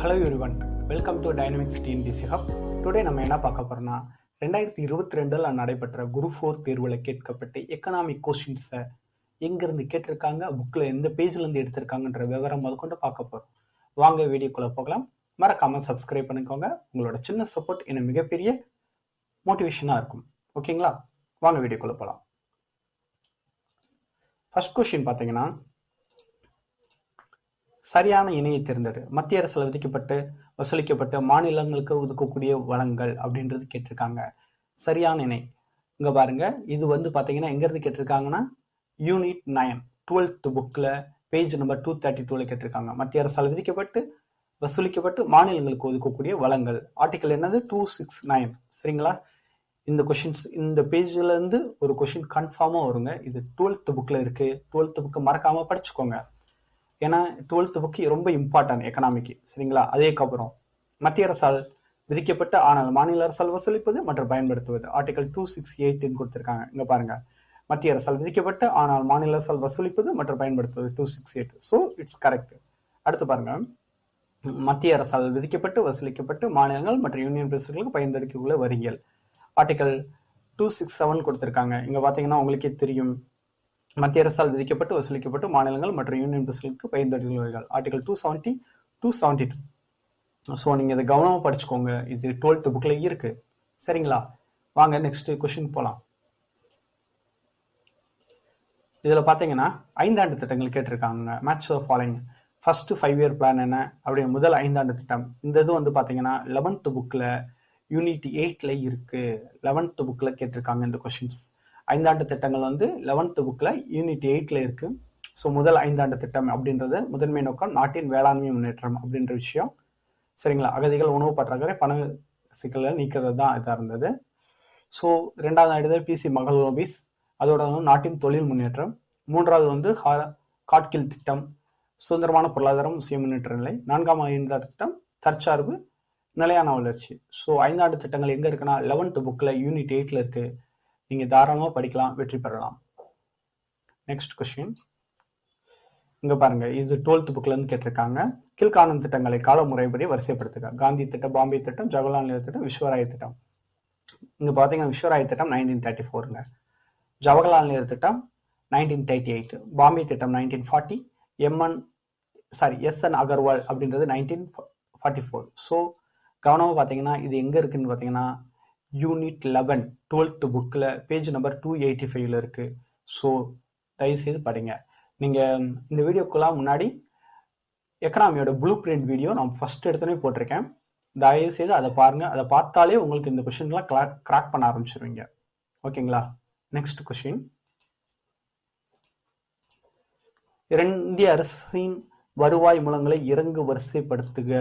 Hello everyone welcome to Dynamics TNPSC hub today நம்ம என்ன பார்க்க போகிறோம்னா ரெண்டாயிரத்தி இருபத்தி ரெண்டில் நடைபெற்ற குரு ஃபோர் தேர்வில் கேட்கப்பட்ட எக்கனாமிக் கொஸ்டின்ஸை எங்கேருந்து கேட்டிருக்காங்க புக்கில் எந்த பேஜ்லேருந்து எடுத்திருக்காங்கன்ற விவரம் முதற்கொண்டு பார்க்க போகிறோம் வாங்க வீடியோக்குள்ளே போகலாம். மறக்காமல் சப்ஸ்கிரைப் பண்ணிக்கோங்க. உங்களோட சின்ன சப்போர்ட் எனக்கு மிகப்பெரிய மோட்டிவேஷனாக இருக்கும். ஓகேங்களா வாங்க வீடியோக்குள்ளே போகலாம் ஃபர்ஸ்ட் கொஷின் பார்த்தீங்கன்னா சரியான இணையை தேர்ந்தெடு. மத்திய அரசில் விதிக்கப்பட்டு வசூலிக்கப்பட்டு மாநிலங்களுக்கு ஒதுக்கக்கூடிய வளங்கள் அப்படின்றது கேட்டிருக்காங்க. சரியான இணை. இங்கே பாருங்க இது வந்து பார்த்தீங்கன்னா எங்கேருந்து கேட்டிருக்காங்கன்னா யூனிட் நைன் டுவெல்த் புக்கில் பேஜ் நம்பர் டூ தேர்ட்டி டூவில் கேட்டிருக்காங்க. மத்திய அரசால் விதிக்கப்பட்டு வசூலிக்கப்பட்டு மாநிலங்களுக்கு ஒதுக்கக்கூடிய வளங்கள். ஆர்டிக்கல் என்னது? டூ சிக்ஸ் நைன் சரிங்களா? இந்த கொஷின்ஸ் இந்த பேஜ்லேருந்து ஒரு கொஷின் கன்ஃபார்மாக வருங்க. இது டுவெல்த் புக்கில் இருக்குது டுவெல்த் புக்கு மறக்காமல் படிச்சுக்கோங்க. ஏன்னா டுவெல்த் புக்கு ரொம்ப இம்பார்ட்டன்ட் எக்கனாமிக்கு சரிங்களா? அதுக்கப்புறம் மத்திய அரசால் விதிக்கப்பட்ட ஆனால் மாநில அரசால் வசூலிப்பது மற்றும் பயன்படுத்துவது. ஆர்டிகல் டூ சிக்ஸ் எயிட்னு கொடுத்துருக்காங்க. இங்கே பாருங்க. மத்திய அரசால் விதிக்கப்பட்ட ஆனால் மாநில அரசால் வசூலிப்பது மற்றும் பயன்படுத்துவது two six eight so it's correct அடுத்து பாருங்க. மத்திய அரசால் விதிக்கப்பட்டு வசூலிக்கப்பட்டு மாநிலங்கள் மற்றும் யூனியன் பிரதேசங்களுக்கு பயன்படுத்தியுள்ள வரிகள். ஆர்டிகல் டூ சிக்ஸ் செவன் கொடுத்துருக்காங்க. இங்கே பார்த்தீங்கன்னா உங்களுக்கே தெரியும். மத்திய அரசால் விதிக்கப்பட்டு வசூலிக்கப்பட்டு மாநிலங்கள் மற்றும் யூனியன் பிரதேசங்களுக்கு பயன்படுத்துகிறார்கள் article two seventy two seventy two so நீங்கள் இதை கவனமாக படிச்சுக்கோங்க. இது டுவெல்த் புக்கில் இருக்கு. சரிங்களா? வாங்க நெக்ஸ்ட் கொஷின் போகலாம் இதில் பார்த்தீங்கன்னா ஐந்தாண்டு திட்டங்கள் கேட்டிருக்காங்க. Match of following first five year plan என்ன? அப்படியே முதல் ஐந்தாண்டு திட்டம். இந்த இது வந்து பார்த்தீங்கன்னா லெவன்த் புக்கில் யூனிட் எயிட்டில் இருக்குது லெவன்த் புக்கில் கேட்டிருக்காங்க இந்த கொஷின்ஸ் ஐந்தாண்டு திட்டங்கள் வந்து லெவன்த்து புக்கில் யூனிட் எயிட்டில் இருக்கு. ஸோ முதல் ஐந்தாண்டு திட்டம் அப்படின்றது முதன்மை நோக்கம் நாட்டின் வேளாண்மை முன்னேற்றம் அப்படின்ற விஷயம். சரிங்களா? அகதிகள் உணவு பற்றாக்குறை பண சிக்கல்களை நீக்கிறது தான் இதாக இருந்தது. ஸோ ரெண்டாவது ஆயிடுது பிசி மகள் ஆபீஸ் அதோட நாட்டின் தொழில் முன்னேற்றம். மூன்றாவது வந்து ஹா- காட்கில் திட்டம். சுதந்திரமான பொருளாதாரம் சுய முன்னேற்ற நிலை. நான்காம் ஐந்தாண்டு திட்டம் தற்சார்பு நிலையான வளர்ச்சி. ஸோ ஐந்தாண்டு திட்டங்கள் எங்கே இருக்குன்னா லெவன்த்து புக்கில் யூனிட் எயிட்டில் இருக்குது நீங்க தாராளமா படிக்கலாம் வெற்றி பெறலாம். நெக்ஸ்ட் கொஸ்டின் இங்க பாருங்க இது டுவெல்த் புக்ல இருந்து கேட்டிருக்காங்க. கீழ்காணும் திட்டங்களை கால முறைப்படி வரிசைப்படுத்துக. காந்தி திட்டம் பாம்பே திட்டம் ஜவஹர்லால் நேரு திட்டம் விஸ்வராய திட்டம். இங்க பாத்தீங்கன்னா விஸ்வராய திட்டம் நைன்டீன் தேர்ட்டி ஃபோருங்க ஜவஹர்லால் நேரு திட்டம் நைன்டீன் தேர்ட்டி எயிட் பாம்பே திட்டம் nineteen forty MN sorry S N Agarwal அப்படின்றது நைன்டீன் ஃபார்ட்டி ஃபோர் ஸோ கவனமாக பார்த்தீங்கன்னா இது எங்கே இருக்குன்னு பார்த்தீங்கன்னா யூனிட் லெவன் டுவெல்த் புக்கில் பேஜ் நம்பர் டூ எயிட்டி ஃபைவ்ல இருக்குது ஸோ தயவுசெய்து படிங்க. நீங்கள் இந்த வீடியோக்கெல்லாம் முன்னாடி எக்கனாமியோட ப்ளூ பிரிண்ட் வீடியோ நான் ஃபஸ்ட் எடுத்தோடனே போட்டிருக்கேன். தயவுசெய்து அதை பாருங்கள் அதை பார்த்தாலே உங்களுக்கு இந்த கொஷின்லாம் கிளாக் கிராக் பண்ண ஆரம்பிச்சிருவீங்க. ஓகேங்களா? நெக்ஸ்ட் கொஷின் இந்திய அரசின் வருவாய் மூலங்களை இறங்கு வரிசைப்படுத்துக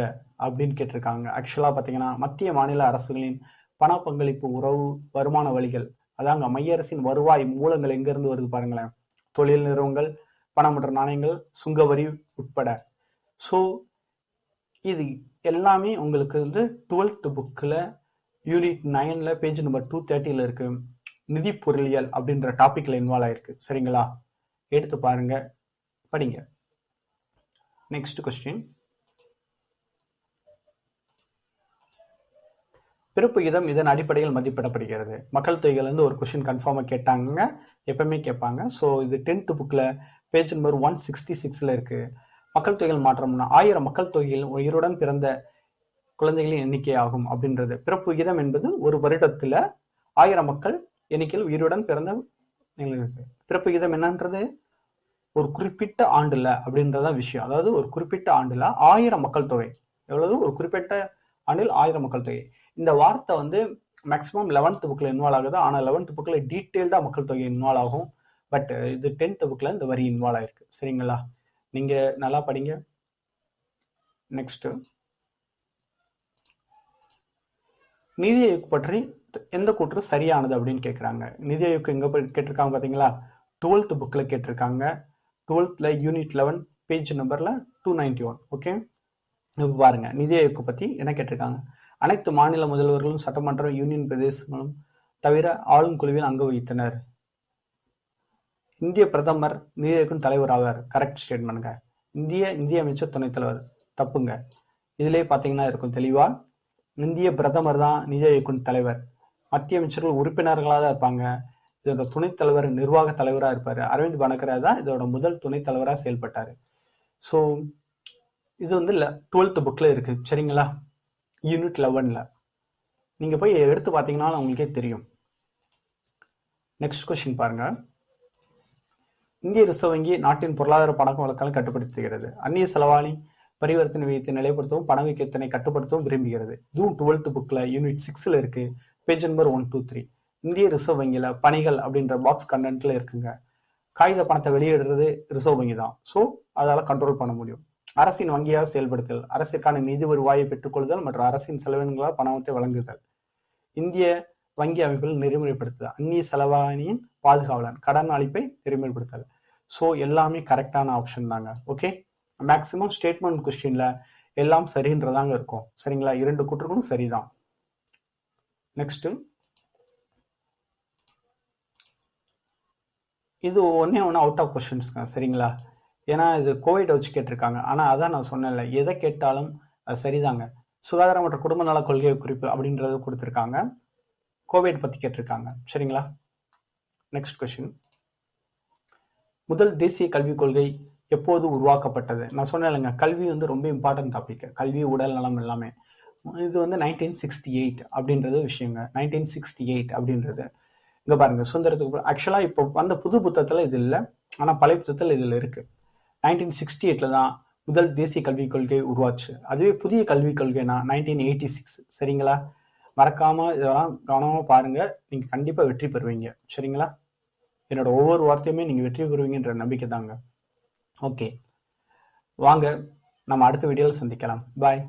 அப்படின்னு கேட்டிருக்காங்க. ஆக்சுவலாக பார்த்தீங்கன்னா மத்திய மாநில அரசுகளின் பண பங்களிப்பு உறவு வருமான வழிகள். அதாங்க மைய அரசின் வருவாய் மூலங்கள் எங்கேருந்து வருது பாருங்களேன். தொழில் நிறுவனங்கள் பணம் மற்றும் நாணயங்கள் சுங்க வரி உட்பட. ஸோ இது எல்லாமே உங்களுக்கு வந்து டுவெல்த் புக்கில் யூனிட் நைனில் பேஜ் நம்பர் டூ தேர்ட்டியில் இருக்கு. நிதி பொருளியல் அப்படின்ற டாப்பிக்கில் இன்வால்வ் ஆயிருக்கு. சரிங்களா? எடுத்து பாருங்க. படிங்க. நெக்ஸ்ட் கொஸ்டின் பிறப்பு இதம் இதன் அடிப்படையில் மதிப்பிடப்படுகிறது. மக்கள் தொகையிலேருந்து ஒரு கொஷின் கன்ஃபார்மாக கேட்டாங்க. எப்பவுமே கேட்பாங்க. ஸோ இது டென்த்து புக்கில் பேஜ் நம்பர் ஒன் சிக்ஸ்டி சிக்ஸில் இருக்குது மக்கள் தொகைகள் மாற்றம்னா ஆயிரம் மக்கள் தொகையில் உயிருடன் பிறந்த குழந்தைகளின் எண்ணிக்கை ஆகும் அப்படின்றது. பிறப்பு விகிதம் என்பது ஒரு வருடத்தில் ஆயிரம் மக்கள் எண்ணிக்கையில் உயிருடன் பிறந்த பிறப்பு விகிதம் என்னன்றது? ஒரு குறிப்பிட்ட ஆண்டில் அப்படின்றத விஷயம். அதாவது ஒரு குறிப்பிட்ட ஆண்டில் ஆயிரம் மக்கள் தொகை. எவ்வளவு? ஒரு குறிப்பிட்ட அணில் ஆயிரம் மக்கள் தொகை இந்த வார்த்தை வந்து மேக்ஸிமம் லெவன்த் புக்கில் இன்வால்வ் ஆகுது. ஆனால் லெவன்த் புக்கில் டீட்டெயில்டாக மக்கள் தொகை இன்வால்வ் ஆகும். பட் இது டென்த் புக்கில் இந்த வரி இன்வால்வ் ஆயிருக்கு. சரிங்களா? நீங்கள் நல்லா படிங்க. நெக்ஸ்ட்டு நிதி ஆயோக் பற்றி எந்த கூற்று சரியானது அப்படின்னு கேட்குறாங்க நிதி ஆயோக் எங்கே போய் கேட்டிருக்காங்க பார்த்தீங்களா டுவெல்த் புக்கில் கேட்டிருக்காங்க. டுவெல்த்தில் யூனிட் லெவன் பேஜ் நம்பரில் டூ நைன்டி ஒன் ஓகே இப்போ பாருங்கள் நிதி ஆயோக்கு பற்றி என்ன கேட்டிருக்காங்க? அனைத்து மாநில முதல்வர்களும் சட்டமன்ற யூனியன் பிரதேசங்களும் தவிர ஆளும் குழுவில் அங்கு வகித்தனர். இந்திய பிரதமர் நிதி ஆயோக்கின் தலைவர் ஆவார். கரெக்ட் ஸ்டேட்மெண்ட்ங்க இந்திய நிதி அமைச்சர் துணைத் தலைவர். தப்புங்க. இதிலே பார்த்தீங்கன்னா இருக்கும் தெளிவா இந்திய பிரதமர் தான் நிதி ஆயோக்கின் தலைவர். மத்திய அமைச்சர்கள் உறுப்பினர்களாக தான் இருப்பாங்க. இதோட துணைத் தலைவர் நிர்வாக தலைவராக இருப்பார். அரவிந்த் பனகரா தான் இதோட முதல் துணைத் தலைவராக செயல்பட்டார். ஸோ இது வந்து இல்லை டுவெல்த் புக்கில் இருக்குது சரிங்களா? யூனிட் லெவனில் நீங்கள் போய் எடுத்து பார்த்தீங்கன்னா உங்களுக்கே தெரியும். நெக்ஸ்ட் கொஷின் பாருங்கள் இந்திய ரிசர்வ் வங்கி நாட்டின் பொருளாதார பணக்க வழக்கங்களை கட்டுப்படுத்துகிறது. அந்நிய செலவாளி பரிவர்த்தனை விகிதத்தை நிலைப்படுத்தவும் பணவீக்கத்தினை கட்டுப்படுத்தவும் விரும்புகிறது. இதுவும் டுவெல்த் புக்கில் யூனிட் சிக்ஸில் இருக்குது page number one two three இந்திய ரிசர்வ் வங்கியில் பணிகள் அப்படின்ற பாக்ஸ் கண்டென்ட்டில் இருக்குங்க. காகித பணத்தை வெளியிடுறது ரிசர்வ் வங்கி தான். ஸோ அதால் கண்ட்ரோல் பண்ண முடியும். அரசின் வங்கியாக செயல்படுத்தல் அரசிற்கான நிதி வருவாயை பெற்றுக்கொள்ளுதல் மற்றும் அரசின் செலவினங்களால் பணத்தை வழங்குதல். இந்திய வங்கி அமைப்புகள் நெறிமுறைப்படுத்துதல் அந்நிய செலவாணியின் பாதுகாவலன் கடன் அளிப்பை நெறிமுறைப்படுத்தல் ஸோ எல்லாமே கரெக்டான ஆப்ஷன் தாங்க. ஓகே மேக்சிமம் ஸ்டேட்மெண்ட் கொஸ்டின்ல எல்லாம் சரின்றதாங்க இருக்கும். சரிங்களா? இரண்டு கூற்றுகளும் சரிதான். நெக்ஸ்ட் இது ஒன்னே ஒன்று அவுட் ஆஃப் கொஸ்டின்ஸ்ங்க சரிங்களா? ஏன்னா இது கோவிட் வச்சு கேட்டிருக்காங்க. ஆனால் அதான் நான் சொன்னேன்ல எதை கேட்டாலும் அது சரிதாங்க. சுகாதார மற்றும் குடும்ப நல கொள்கை குறிப்பு அப்படின்றது கொடுத்துருக்காங்க. கோவிட் பற்றி கேட்டிருக்காங்க. சரிங்களா? நெக்ஸ்ட் கொஷின் முதல் தேசிய கல்விக் கொள்கை எப்போது உருவாக்கப்பட்டது? நான் சொன்னேன் இல்லைங்க கல்வி வந்து ரொம்ப இம்பார்ட்டன்ட் டாபிக் கல்வி உடல் நலம் எல்லாமே. இது வந்து நைன்டீன் சிக்ஸ்டி எயிட் அப்படின்றது விஷயங்க. நைன்டீன் சிக்ஸ்டி எயிட் அப்படின்றது. இங்கே பாருங்க சுதந்திரத்துக்கு ஆக்சுவலாக இப்போ வந்த புது புத்தகத்தில் இது இல்லை. ஆனால் பழைய புத்தகத்தில் இதில் இருக்குது நைன்டீன் சிக்ஸ்டி எயிட்டில் தான் முதல் தேசிய கல்விக் கொள்கை உருவாச்சு. அதுவே புதிய கல்விக் கொள்கைனா நைன்டீன் எயிட்டி சிக்ஸ் சரிங்களா? மறக்காம இதெல்லாம் கவனமாக பாருங்க. நீங்கள் கண்டிப்பாக வெற்றி பெறுவீங்க. சரிங்களா? என்னோட ஒவ்வொரு வார்த்தையுமே நீங்கள் வெற்றி பெறுவீங்கன்ற நம்பிக்கை தாங்க. ஓகே. வாங்க நம்ம அடுத்த வீடியோவில் சந்திக்கலாம். பாய்